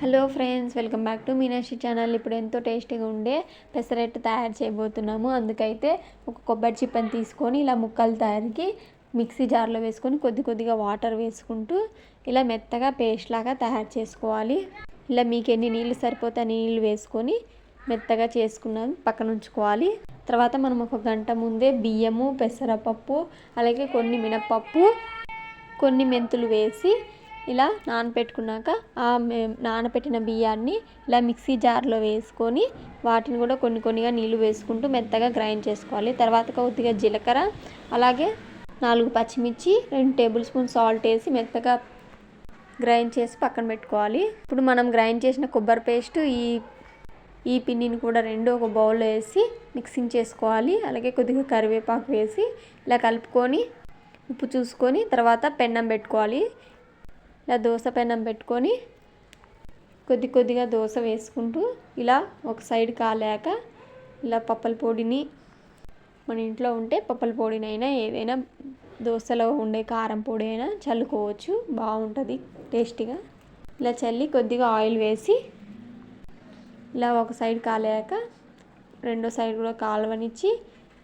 Hello friends welcome back to Meenakshi channel. ఇప్పుడు ఎంతో టేస్టీగా ఉండే పెసరట్టు తయారు చేయబోతున్నాము. అందుకైతే ఒక కొబ్బరి చిప్పని తీసుకొని ఇలా ముక్కలు తయారుకి మిక్సీ జార్లో వేసుకొని కొద్ది కొద్దిగా వాటర్ వేసుకుంటూ ఇలా మెత్తగా పేస్ట్ లాగా తయారు చేసుకోవాలి. ఇలా మీకు ఎన్ని నీళ్ళు సరిపోతే నీళ్ళు వేసుకొని మెత్తగా చేసుకున్నాం పక్కన ఉంచుకోవాలి. తర్వాత మనం ఒక గంట ముందే బియ్యము పెసరపప్పు అలాగే కొన్ని మినప్పప్పు కొన్ని మెంతులు వేసి ఇలా నానపెట్టుకున్నాక ఆ నానపెట్టిన బియ్యాన్ని ఇలా మిక్సీ జార్లో వేసుకొని వాటిని కూడా కొన్ని కొన్నిగా నీళ్ళు వేసుకుంటూ మెత్తగా గ్రైండ్ చేసుకోవాలి. తర్వాత కొద్దిగా జీలకర్ర అలాగే నాలుగు పచ్చిమిర్చి రెండు టేబుల్ స్పూన్ సాల్ట్ వేసి మెత్తగా గ్రైండ్ చేసి పక్కన పెట్టుకోవాలి. ఇప్పుడు మనం గ్రైండ్ చేసిన కొబ్బరి పేస్ట్ ఈ ఈ పిండిని కూడా రెండు ఒక బౌల్లో వేసి మిక్సింగ్ చేసుకోవాలి. అలాగే కొద్దిగా కరివేపాకు వేసి ఇలా కలుపుకొని ఉప్పు చూసుకొని తర్వాత పెన్నం పెట్టుకోవాలి. ఇలా దోశ పెనం పెట్టుకొని కొద్ది కొద్దిగా దోశ వేసుకుంటూ ఇలా ఒక సైడ్ కాలేక ఇలా పప్పల పొడిని మన ఇంట్లో ఉంటే పప్పల పొడినైనా ఏదైనా దోశలో ఉండే కారం పొడి అయినా చల్లుకోవచ్చు. బాగుంటుంది టేస్టీగా. ఇలా చల్లి కొద్దిగా ఆయిల్ వేసి ఇలా ఒక సైడ్ కాలేక రెండో సైడ్ కూడా కాలవనిచ్చి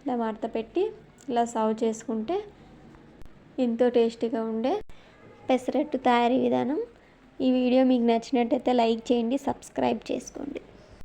ఇలా మడత పెట్టి ఇలా సర్వ్ చేసుకుంటే ఎంతో టేస్టీగా ఉండే పెసరట్టు తయారీ విధానం. ఈ వీడియో మీకు నచ్చినట్టయితే లైక్ చేయండి సబ్స్క్రైబ్ చేసుకోండి.